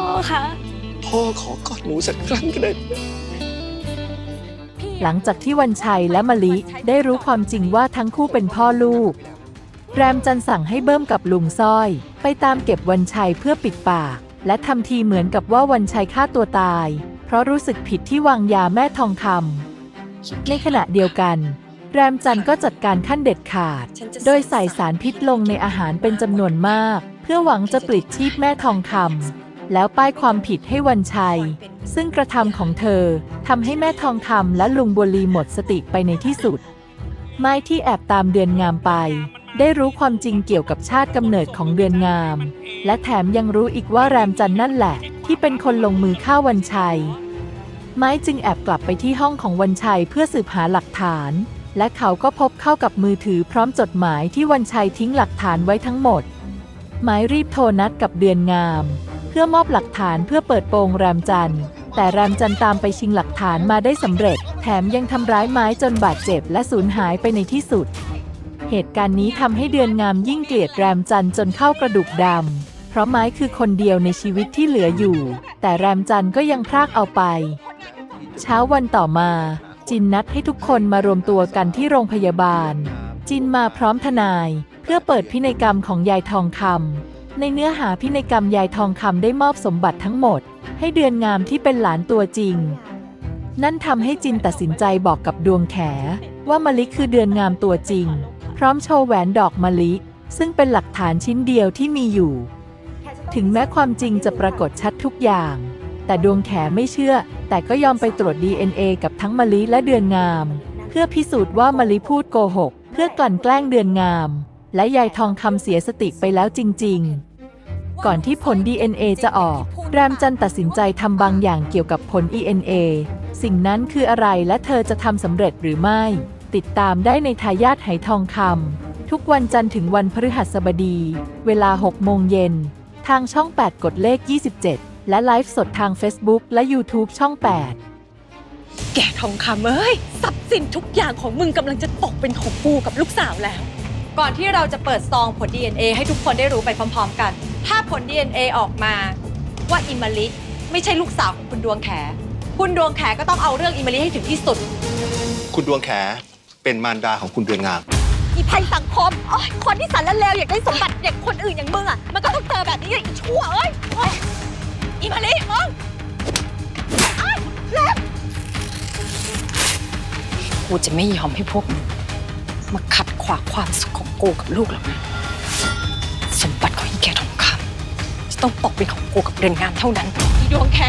พ่อคะพ่อขอกอดหนูสักครั้งก็ได้หลังจากที่วันชัยและมะลิได้รู้ความจริงว่าทั้งคู่เป็นพ่อลูก แรมจันสั่งให้เบิ้มกับลุงสร้อย ไปตามเก็บวันชัยเพื่อปิดปาก และทำทีเหมือนกับว่าวันชัยฆ่าตัวตาย เพราะรู้สึกผิดที่วางยาแม่ทองคำในขณะเดียวกัน แรมจันก็จัดการขั้นเด็ดขาด โดยใส่สารพิษลงในอาหารเป็นจำนวนมาก เพื่อหวังจะปลิดชีพแม่ทองคำ แล้วป้ายความผิดให้วันชัย ซึ่งกระทำของเธอทำให้แม่ทองคำและลุงบัวลีหมดสติไปในที่สุด ไม้ที่แอบตามเดือนงามไป ได้รู้ความจริงเกี่ยวกับชาติกำเนิดของเดือนงาม และแถมยังรู้อีกว่าแรมจันนั่นแหละ ที่เป็นคนลงมือฆ่าวันชัย ไม้จึงแอบกลับไปที่ห้องของวันชัยเพื่อสืบหาหลักฐาน และเขาก็พบเข้ากับมือถือพร้อมจดหมายที่วันชัยทิ้งหลักฐานไว้ทั้งหมด ไม้รีบโทรนัดกับเดือนงาม เพื่อมอบหลักฐานเพื่อเปิดโปงแรมจันทร์แต่แรมจันตามไปชิงหลักฐานมาได้สำเร็จ แถมยังทำร้ายไม้จนบาดเจ็บและสูญหายไปในที่สุด เหตุการณ์นี้ทำให้เดือนงามยิ่งเกลียดแรมจันจนเข้ากระดูกดำ เพราะไม้คือคนเดียวในชีวิตที่เหลืออยู่ แต่แรมจันก็ยังพรากเอาไป เช้าวันต่อมา จินนัดให้ทุกคนมารวมตัวกันที่โรงพยาบาล จินมาพร้อมทนาย เพื่อเปิดพินัยกรรมของยายทองคำ ในเนื้อหาพินัยกรรมยายทองคำได้มอบสมบัติทั้งหมด ให้เดือนงามที่เป็นหลานตัวจริง นั่นทำให้จินตัดสินใจบอกกับดวงแข ว่ามะลิคือเดือนงามตัวจริง พร้อมโชว์แหวนดอกมะลิ ซึ่งเป็นหลักฐานชิ้นเดียวที่มีอยู่ ถึงแม้ความจริงจะปรากฏชัดทุกอย่าง แต่ดวงแขไม่เชื่อ แต่ก็ยอมไปตรวจ DNA กับทั้งมะลิและเดือนงาม เพื่อพิสูจน์ว่ามะลิพูดโกหก เพื่อกลั่นแกล้งเดือนงาม และยายทองคำเสียสติไปแล้วจริง ๆ ก่อนที่ผล DNA จะออก แรมจันตัดสินใจทำบางอย่างเกี่ยวกับผล DNA สิ่งนั้นคืออะไรและเธอจะทำสำเร็จหรือไม่ ติดตามได้ในทายาทไหทองคำทุกวันจันทร์ถึงวันพฤหัสบดี เวลา 6 โมงเย็น ทางช่อง 8 กดเลข 27 และไลฟ์สดทาง Facebook และ YouTube ช่อง 8แกทองคำเอ้ยทรัพย์สินทุกอย่างของมึงกำลังจะตกเป็นของกูกับลูกสาวแล้ว ก่อนที่เราจะเปิดซองผล DNA ให้ทุกคนได้รู้ไปพร้อม ๆ กัน ถ้าผล DNA ออกมาว่าอิมาลิไม่ใช่ลูกสาวของคุณดวงแข คุณดวงแขก็ต้องเอาเรื่องอิมาลิให้ถึงที่สุด คุณดวงแขเป็นมารดาของคุณเดือนงาม อีภัยสังคมโอ๊ยคนที่สันและเลวอยากได้สมบัติอย่างคนอื่นอย่างมึงอะ มันก็ต้องเจอแบบนี้ไงอีชั่วเอ้ยโอ๊ยอิมาลิมึงอ้ายเล็บกูจะไม่ยอมให้พวกมึง มาขัดขวางความสุขของกูกับลูกหรอกนะสมบัติของอีแกทองคำจะต้องตกเป็นของกูกับเรือนงามเท่านั้น อีดวงแข